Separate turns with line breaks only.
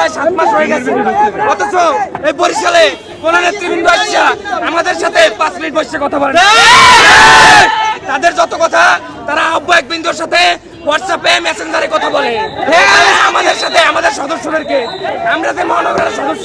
প্রায় সাত মাস হয়ে গেছে। অথচ এই বরিশালে কোন নেতৃবৃন্দ আসছে আমাদের সাথে পাঁচ মিনিট বসে কথা বলে তাদের যত কথা, তারা আহ্বায়ক বিন্দুর সাথে হোয়াটসঅ্যাপে মেসেঞ্জারে কথা বলে। আমাদের সাথে, আমাদের সদস্যদেরকে। আমরা যে মহানগরের সদস্য